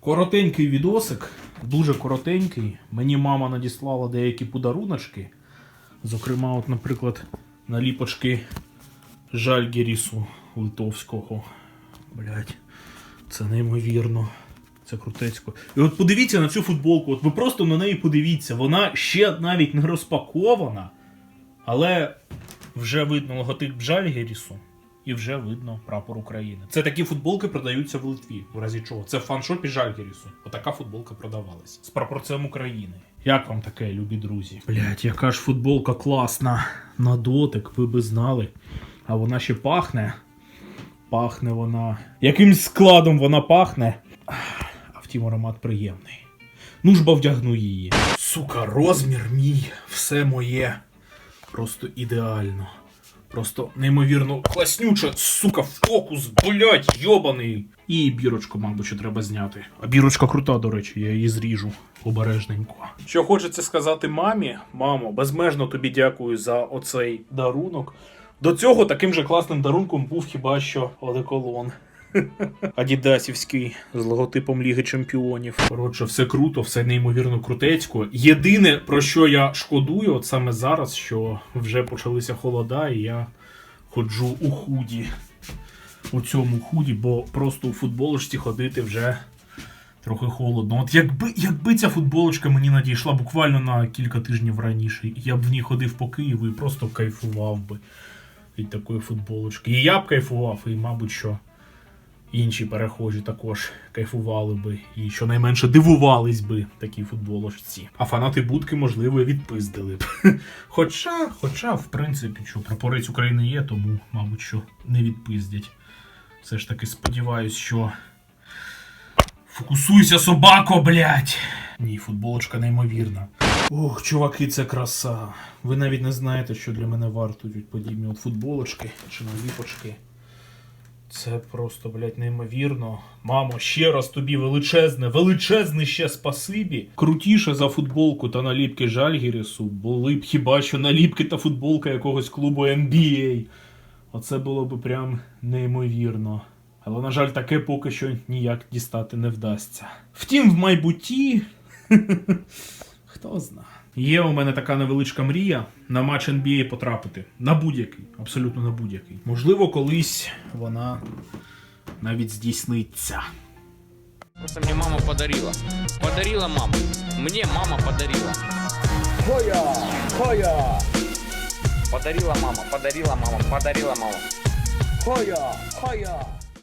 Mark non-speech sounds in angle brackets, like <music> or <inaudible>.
Коротенький відосик, дуже коротенький. Мені мама надіслала деякі подаруночки. Зокрема, от, наприклад, наліпочки Жальгерісу Литовського. Блять, це неймовірно. Це крутецько. І от подивіться на цю футболку. От ви просто на неї подивіться. Вона ще навіть не розпакована, але вже видно логотип Жальгерісу і вже видно прапор України. Це такі футболки продаються в Литві. В разі чого? Це в фаншопі Жальгерісу. Отака футболка продавалась з прапорцем України. Як вам таке, любі друзі? Блять, яка ж футболка класна. На дотик, ви би знали. А вона ще пахне. Пахне вона. Яким складом вона пахне. А втім, аромат приємний. Ну ж бо вдягну її. Сука, розмір мій, все моє. Просто ідеально. Просто неймовірно класнюча, сука, фокус, блять, йобаний. І бірочку, мабуть, що треба зняти. А бірочка крута, до речі, я її зріжу обережненько. Що хочеться сказати мамі, мамо, безмежно тобі дякую за оцей дарунок. До цього таким же класним дарунком був хіба що одеколон. Адідасівський з логотипом Ліги Чемпіонів. Коротше, все круто, все неймовірно крутецько. Єдине, про що я шкодую, от саме зараз, що вже почалися холода, і я ходжу у худі. У цьому худі, бо просто у футболочці ходити вже трохи холодно. От якби, якби ця футболочка мені надійшла буквально на кілька тижнів раніше, я б в ній ходив по Києву і просто кайфував би від такої футболочки. І я б кайфував, і, мабуть, що інші перехожі також кайфували би і щонайменше дивувались би такій футболочці. А фанати будки, можливо, відпиздили б. <laughs> Хоча, хоча, в принципі, що прапорець України є, тому, мабуть, що не відпиздять. Все ж таки сподіваюсь, що. Фокусуйся, собако, блядь! Ні, футболочка неймовірна. Ох, чуваки, це краса. Ви навіть не знаєте, що для мене вартують подібні от футболочки чи наліпочки. Це просто, блядь, неймовірно. Мамо, ще раз тобі величезне, величезне ще спасибі. Крутіше за футболку та наліпки Жальгірісу були б хіба що наліпки та футболка якогось клубу NBA. Оце було б прям неймовірно. Але, на жаль, таке поки що ніяк дістати не вдасться. Втім, в майбутті. <laughs> Хто зна. Є у мене така невеличка мрія на матч NBA потрапити. На будь-який, абсолютно на будь-який. Можливо, колись вона навіть здійсниться. Просто мне мама подарила. Подарила мама. Мне мама подарила. Хоя! Хоя! Подарила мама, подарила мама, подарила мама. Хоя! Хоя!